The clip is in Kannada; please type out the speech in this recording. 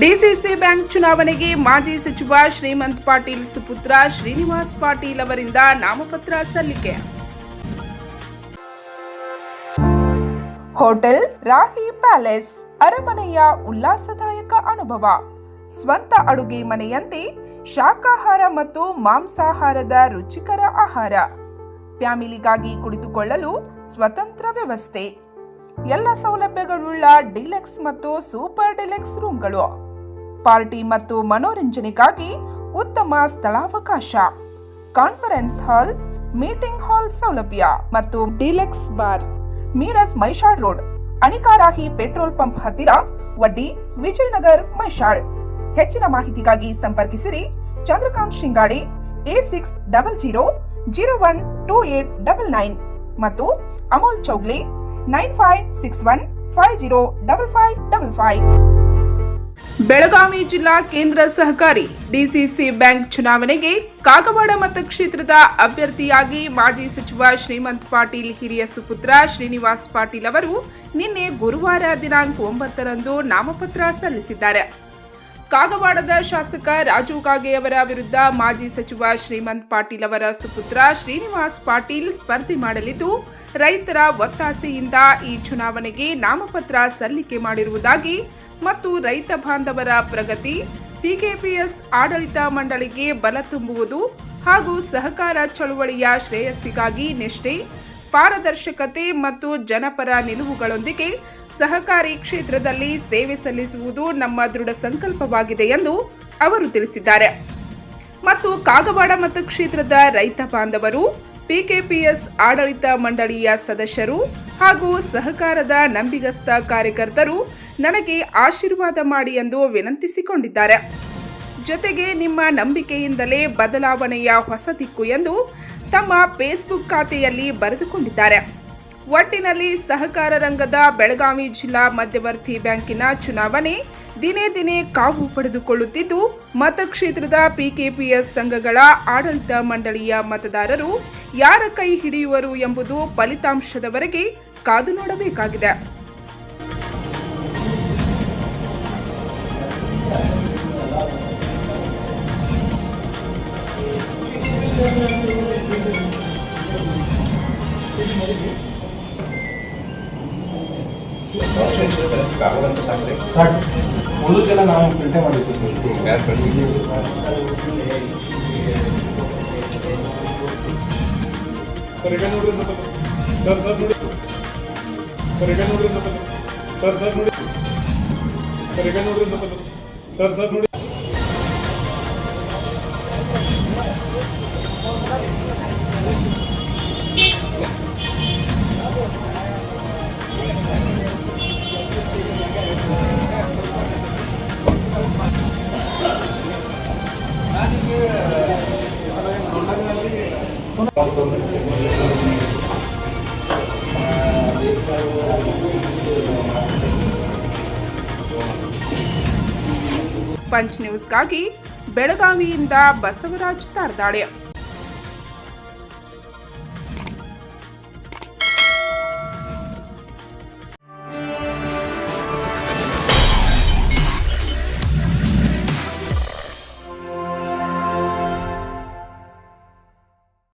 ಡಿಸಿಸಿ ಬ್ಯಾಂಕ್ ಚುನಾವಣೆಗೆ ಮಾಜಿ ಸಚಿವ ಶ್ರೀಮಂತ್ ಪಾಟೀಲ್ ಸುಪುತ್ರ ಶ್ರೀನಿವಾಸ್ ಪಾಟೀಲ್ ಅವರಿಂದ ನಾಮಪತ್ರ ಸಲ್ಲಿಕೆ. ಹೋಟೆಲ್ ರಾಹಿ ಪ್ಯಾಲೇಸ್, ಅರಮನೆಯ ಉಲ್ಲಾಸದಾಯಕ ಅನುಭವ. ಸ್ವಂತ ಅಡುಗೆ ಮನೆಯಂತೆ ಶಾಖಾಹಾರ ಮತ್ತು ಮಾಂಸಾಹಾರದ ರುಚಿಕರ ಆಹಾರ. ಫ್ಯಾಮಿಲಿಗಾಗಿ ಕುಳಿತುಕೊಳ್ಳಲು ಸ್ವತಂತ್ರ ವ್ಯವಸ್ಥೆ. ಎಲ್ಲ ಸೌಲಭ್ಯಗಳುಳ್ಳ ಡಿಲೆಕ್ಸ್ ಮತ್ತು ಸೂಪರ್ ಡಿಲೆಕ್ಸ್ ರೂಮ್ಗಳು. ಪಾರ್ಟಿ ಮತ್ತು ಮನೋರಂಜನೆಗಾಗಿ ಉತ್ತಮ ಸ್ಥಳಾವಕಾಶ. ಕಾನ್ಫರೆನ್ಸ್ ಹಾಲ್, ಮೀಟಿಂಗ್ ಹಾಲ್ ಸೌಲಭ್ಯ ಮತ್ತು deluxe bar, Miraj Mhaishal road, ಅಣಿಕಾರಾಹಿ petrol pump ಹತ್ತಿರ ವಡ್ಡಿ, ವಿಜಯನಗರ್ ಮೈಶಾಳ್. ಹೆಚ್ಚಿನ ಮಾಹಿತಿಗಾಗಿ ಸಂಪರ್ಕಿಸಿರಿ Chandrakant Shingadi eight six double zero zero one two eight double nine ಮತ್ತು Amol Chougale nine five six one five zero double five double five. Belagavi ಜಿಲ್ಲಾ ಕೇಂದ್ರ ಸಹಕಾರಿ ಡಿಸಿಸಿ ಬ್ಯಾಂಕ್ ಚುನಾವಣೆಗೆ ಕಾಗವಾಡ ಮತಕ್ಷೇತ್ರದ ಅಭ್ಯರ್ಥಿಯಾಗಿ ಮಾಜಿ ಸಚಿವ ಶ್ರೀಮಂತ್ ಪಾಟೀಲ್ ಹಿರಿಯ ಸುಪುತ್ರ ಶ್ರೀನಿವಾಸ್ ಪಾಟೀಲ್ ಅವರು ನಿನ್ನೆ ಗುರುವಾರ ದಿನಾಂಕ ಒಂಬತ್ತರಂದು ನಾಮಪತ್ರ ಸಲ್ಲಿಸಿದ್ದಾರೆ. ಕಾಗವಾಡದ ಶಾಸಕ ರಾಜು ಕಾಗೆ ಅವರ ವಿರುದ್ಧ ಮಾಜಿ ಸಚಿವ ಶ್ರೀಮಂತ್ ಪಾಟೀಲ್ ಅವರ ಸುಪುತ್ರ ಶ್ರೀನಿವಾಸ್ ಪಾಟೀಲ್ ಸ್ಪರ್ಧೆ ಮಾಡಲಿದ್ದು, ರೈತರ ಒತ್ತಾಸೆಯಿಂದ ಈ ಚುನಾವಣೆಗೆ ನಾಮಪತ್ರ ಸಲ್ಲಿಕೆ ಮಾಡಿರುವುದಾಗಿ ಮತ್ತು ರೈತ ಬಾಂಧವರ ಪ್ರಗತಿ ಪಿಕೆಪಿಎಸ್ ಆಡಳಿತ ಮಂಡಳಿಗೆ ಬಲ ತುಂಬುವುದು ಹಾಗೂ ಸಹಕಾರ ಚಳುವಳಿಯ ಶ್ರೇಯಸ್ಸಿಗಾಗಿ ನಿಷ್ಠೆ, ಪಾರದರ್ಶಕತೆ ಮತ್ತು ಜನಪರ ನಿಲುವುಗಳೊಂದಿಗೆ ಸಹಕಾರಿ ಕ್ಷೇತ್ರದಲ್ಲಿ ಸೇವೆ ಸಲ್ಲಿಸುವುದು ನಮ್ಮ ದೃಢ ಸಂಕಲ್ಪವಾಗಿದೆ ಎಂದು ಅವರು ತಿಳಿಸಿದ್ದಾರೆ. ಮತ್ತು ಕಾಗವಾಡ ಮತಕ್ಷೇತ್ರದ ರೈತ ಬಾಂಧವರು ಪಿಕೆಪಿಎಸ್ ಆಡಳಿತ ಮಂಡಳಿಯ ಸದಸ್ಯರು ಹಾಗೂ ಸಹಕಾರದ ನಂಬಿಗಸ್ತ ಕಾರ್ಯಕರ್ತರು ನನಗೆ ಆಶೀರ್ವಾದ ಮಾಡಿ ಎಂದು ವಿನಂತಿಸಿಕೊಂಡಿದ್ದಾರೆ. ಜೊತೆಗೆ ನಿಮ್ಮ ನಂಬಿಕೆಯಿಂದಲೇ ಬದಲಾವಣೆಯ ಹೊಸ ದಿಕ್ಕು ಎಂದು ತಮ್ಮ ಫೇಸ್ಬುಕ್ ಖಾತೆಯಲ್ಲಿ ಬರೆದುಕೊಂಡಿದ್ದಾರೆ. ಒಟ್ಟಿನಲ್ಲಿ ಸಹಕಾರ ರಂಗದ ಬೆಳಗಾವಿ ಜಿಲ್ಲಾ ಮಧ್ಯವರ್ತಿ ಬ್ಯಾಂಕಿನ ಚುನಾವಣೆ ದಿನೇ ದಿನೇ ಕಾವು ಪಡೆದುಕೊಳ್ಳುತ್ತಿದ್ದು ಮತಕ್ಷೇತ್ರದ ಪಿಕೆಪಿಎಸ್ ಸಂಘಗಳ ಆಡಳಿತ ಮಂಡಳಿಯ ಮತದಾರರು ಯಾರ ಕೈ ಹಿಡಿಯುವರು ಎಂಬುದು ಫಲಿತಾಂಶದವರೆಗೆ ಕಾದು ನೋಡಬೇಕಾಗಿದೆ. ಸಾಕು ಉಳಿದೆಲ್ಲ ನಾವು ಪ್ರಿಂಟೇ ಮಾಡಿರ್ತೀವಿ ಯಾರು ಕಳ್ಸಿ ಸರ್ ಈಗ ನೋಡ್ರಿ ಸ್ವಲ್ಪ. ಸರ್ ಸರ್ ನೋಡಿ ಸರ್ ಈಗ ನೋಡ್ರಿ ಸ್ವಲ್ಪ. ಸರ್ ಸರ್ ನೋಡಿ ಸರ್ ಈಗ ನೋಡ್ರಿ ಸ್ವಲ್ಪ. ಸರ್ ಸರ್ ನೋಡಿ ಪಂಚ್ ನ್ಯೂಸ್ಗಾಗಿ ಬೆಳಗಾವಿಯಿಂದ ಬಸವರಾಜ್ ತಾರ್ದಾಳೆ.